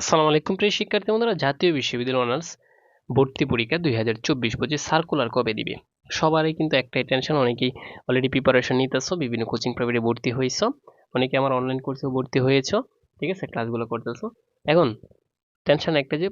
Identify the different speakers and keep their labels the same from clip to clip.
Speaker 1: আসসালামু আলাইকুম প্রিয় শিক্ষার্থী বন্ধুরা, জাতীয় বিশ্ববিদ্যালয় অনার্স ভর্তি পরীক্ষা দুই হাজার চব্বিশ পঁচিশ সার্কুলার কবে দিবে? সবারই কিন্তু একটাই টেনশন অনেকেই অলরেডি প্রিপারেশন নিতেছো, বিভিন্ন কোচিং প্রাইভেটে ভর্তি হয়েছ অনেকে আমার অনলাইন কোর্সেও ভর্তি হয়েছ, ঠিক আছে ক্লাসগুলো করতেছো। এখন টেনশন একটা যে,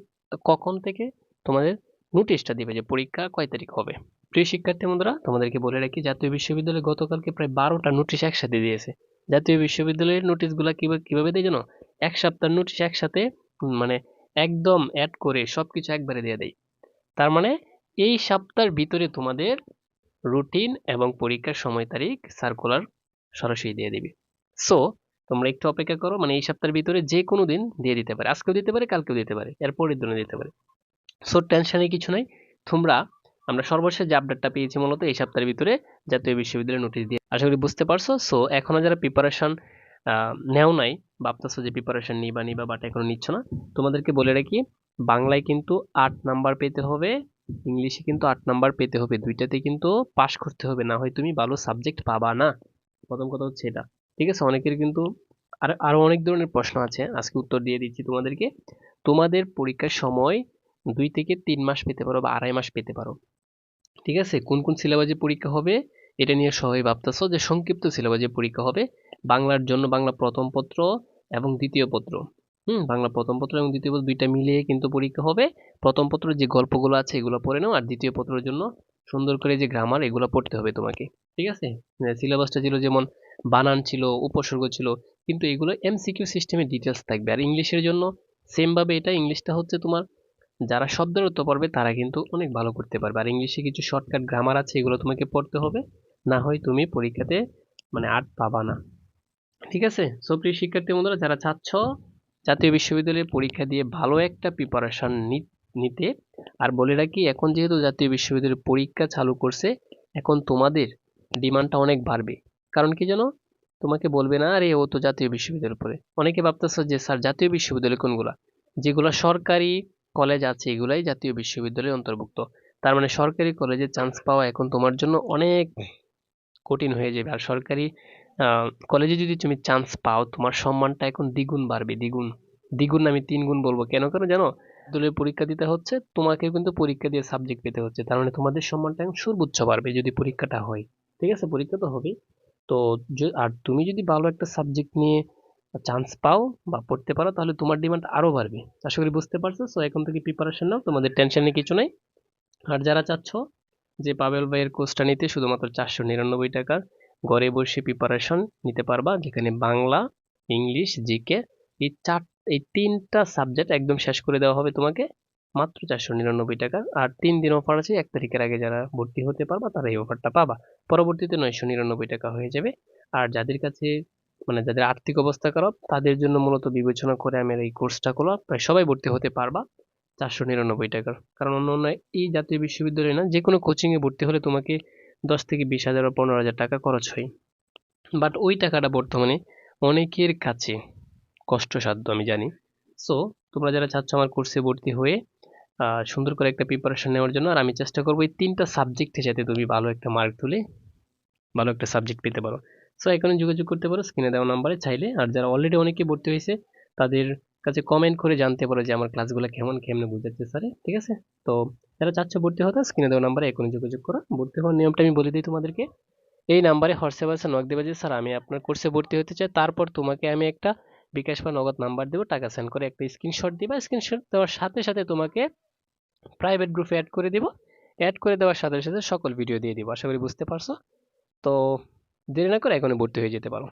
Speaker 1: কখন থেকে তোমাদের নোটিশটা দিবে যে পরীক্ষা কয় তারিখ হবে? প্রিয় শিক্ষার্থী বন্ধুরা, তোমাদেরকে বলে রাখি, জাতীয় বিশ্ববিদ্যালয় গতকালকে প্রায় বারোটা নোটিশ একসাথে দিয়েছে। জাতীয় বিশ্ববিদ্যালয়ের নোটিশগুলো কীভাবে কীভাবে দেয় জানো? এক সপ্তাহ নোটিশ একসাথে মানে একদম অ্যাড করে সবকিছু একবারে দিয়ে দেয়। তার মানে এই সপ্তাহের ভিতরে তোমাদের রুটিন এবং পরীক্ষার সময় তারিখ সার্কুলার সরাসরি দিয়ে দিবে। সো তোমরা একটু অপেক্ষা করো মানে এই সপ্তাহের ভিতরে যে কোনো দিন দিয়ে দিতে পারে। আজকেও দিতে পারে, কালকেও দিতে পারে এর পরের দিনও দিতে পারে। সো টেনশনে কিছু নাই। তোমরা, আমরা সর্বশেষ যে আপডেটটা পেয়েছি মূলত এই সপ্তাহের ভিতরে জাতীয় বিশ্ববিদ্যালয়ের নোটিশ দিয়ে। আশা করি বুঝতে পারছ। সো এখনও যারা প্রিপারেশন নেও নাই, ভাবতেছো যে প্রিপারেশন নিবা নিবা বাট এখনও নিচ্ছ না। তোমাদেরকে বলে রাখি, বাংলায় কিন্তু আট নাম্বার পেতে হবে, ইংলিশে কিন্তু আট নাম্বার পেতে হবে দুইটাতে কিন্তু পাশ করতে হবে, না হয় তুমি ভালো সাবজেক্ট পাবা না। প্রথম কথা হচ্ছে এটা। ঠিক আছে? অনেকের কিন্তু আর, আরও অনেক ধরনের প্রশ্ন আছে, আজকে উত্তর দিয়ে দিচ্ছি তোমাদেরকে। তোমাদের পরীক্ষার সময় দুই থেকে তিন মাস পেতে পারো বা আড়াই মাস পেতে পারো। ঠিক আছে? কোন কোন সিলেবাসে পরীক্ষা হবে, এটা নিয়ে সবাই ভাবতেছো যে সংক্ষিপ্ত সিলেবাসে পরীক্ষা হবে। বাংলার জন্য বাংলা প্রথম পত্র এবং দ্বিতীয় পত্র। হুম, বাংলা প্রথম পত্র এবং দ্বিতীয় পত্র দুইটা মিলিয়ে কিন্তু পরীক্ষা হবে। প্রথম পত্র যে গল্পগুলো আছে এগুলো পড়ে নাও, আর দ্বিতীয় পত্রের জন্য সুন্দর করে যে গ্রামার এগুলো পড়তে হবে তোমাকে। ঠিক আছে? সিলেবাসটা ছিল যেমন বানান ছিল, উপসর্গ ছিল, কিন্তু এগুলো এমসিকিউ সিস্টেমে ডিটেলস থাকবে। আর ইংলিশের জন্য সেমভাবে এটা, ইংলিশটা হচ্ছে তোমার যারা শব্দের অর্থ পড়বে তারা কিন্তু অনেক ভালো করতে পারবে। আর ইংলিশে কিছু শর্টকাট গ্রামার আছে, এগুলো তোমাকে পড়তে হবে। না হয় তুমি পরীক্ষাতে মানে আর্ট পাবা না। ঠিক আছে? সো প্রিয় শিক্ষার্থী বন্ধুরা, যারা চাচ্ছ জাতীয় বিশ্ববিদ্যালয়ে পরীক্ষা দিয়ে ভালো একটা প্রিপারেশন নিতে, আর বলে রাখি, এখন যেহেতু জাতীয় বিশ্ববিদ্যালয়ের পরীক্ষা চালু করছে, এখন তোমাদের ডিমান্ডটা অনেক বাড়বে। কারণ কি জানো? তোমাকে বলবে না, আরে, ও তো জাতীয় বিশ্ববিদ্যালয় পড়ে অনেকে ভাবতেছো যে, স্যার, জাতীয় বিশ্ববিদ্যালয় কোনগুলা? যেগুলো সরকারি কলেজ আছে, এগুলাই জাতীয় বিশ্ববিদ্যালয়ের অন্তর্ভুক্ত। তার মানে সরকারি কলেজে চান্স পাওয়া এখন তোমার জন্য অনেক কঠিন হয়ে যাবে। আর সরকারি কলেজে যদি তুমি চান্স পাও, তোমার সম্মানটা এখন দ্বিগুণ বাড়বে, দ্বিগুণ। দ্বিগুণ আমি তিন গুণ বলব। কেন? কেন জানো? দলের পরীক্ষা দিতে হচ্ছে তোমাকে কিন্তু পরীক্ষা দিয়ে সাবজেক্ট পেতে হচ্ছে। তার মানে তোমাদের সম্মানটা এখন সর্বোচ্চ বাড়বে যদি পরীক্ষাটা হয়। ঠিক আছে? পরীক্ষা তো হবেই। তো আর তুমি যদি ভালো একটা সাবজেক্ট নিয়ে চান্স পাও বা পড়তে পারো, তাহলে তোমার ডিমান্ড আরও বাড়বে। আশা করি বুঝতে পারছ? সো এখন থেকে প্রিপারেশন নাও। তোমাদের টেনশনে কিছু নেই। আর যারা চাচ্ছ যে পাবেল ভাইয়ের কোর্সটা নিতে, শুধুমাত্র চারশো নিরানব্বই টাকার ঘরে বসে প্রিপারেশন নিতে পারবা, যেখানে বাংলা, ইংলিশ জিকে এই চার, এই তিনটা সাবজেক্ট একদম শেষ করে দেওয়া হবে তোমাকে। মাত্র চারশো নিরানব্বই টাকা। আর তিন দিন অফার আছে, এক তারিখের আগে যারা ভর্তি হতে পারবা, তারা এই অফারটা পাবা। পরবর্তীতে নয়শো নিরানব্বই টাকা হয়ে যাবে। আর যাদের কাছে মানে যাদের আর্থিক অবস্থা খারাপ, তাদের জন্য মূলত বিবেচনা করে আমি এই কোর্সটা করলাম প্রায় সবাই ভর্তি হতে পারবা চারশো নিরানব্বই টাকার। কারণ অন্য অন্য এই জাতীয় বিশ্ববিদ্যালয়ে না যে কোনো কোচিংয়ে ভর্তি হলে তোমাকে দশ থেকে বিশ হাজার বা পনেরো হাজার টাকা খরচ হয়। বাট ওই টাকাটা বর্তমানে অনেকের কাছে কষ্টসাধ্য, আমি জানি। সো তোমরা যারা চাচ্ছ আমার কোর্সে ভর্তি হয়ে সুন্দর করে একটা প্রিপারেশন নেওয়ার জন্য, আর আমি চেষ্টা করব এই তিনটা সাবজেক্টে যাতে তুমি ভালো একটা মার্ক তুলে, ভালো একটা সাবজেক্ট পেতে পারো। সো এখানে যোগাযোগ করতে পারো স্ক্রিনে দেওয়া নাম্বারে চাইলে। আর যারা অলরেডি অনেকে ভর্তি হয়েছে, তাদের কাছে কমেন্ট করে জানতে পারো যে আমার ক্লাসগুলো কেমন, কেমনে বুঝাচ্ছে স্যারে ঠিক আছে? তো যারা চাচ্ছে ভর্তি হতে স্ক্রিনে দেওয়া নাম্বারে এখনই যোগাযোগ করো। ভর্তি হওয়ার নিয়মটা আমি বলে দিই তোমাদেরকে। এই নাম্বারে হোয়াটসঅ্যাপ আছে নক দেবে যে, স্যার, আমি আপনার কোর্সে ভর্তি হতে চাই। তারপর তোমাকে আমি একটা বিকাশ বা নগদ নাম্বার দেবো, টাকা সেন্ড করে একটা স্ক্রিনশট দিবা। স্ক্রিনশট দেওয়ার সাথে সাথে তোমাকে প্রাইভেট গ্রুপে অ্যাড করে দিব। অ্যাড করে দেওয়ার সাথে সাথে সকল ভিডিও দিয়ে দিব। আশা করি বুঝতে পারছ? তো দেরি না করে এখনই ভর্তি হয়ে যেতে পারো।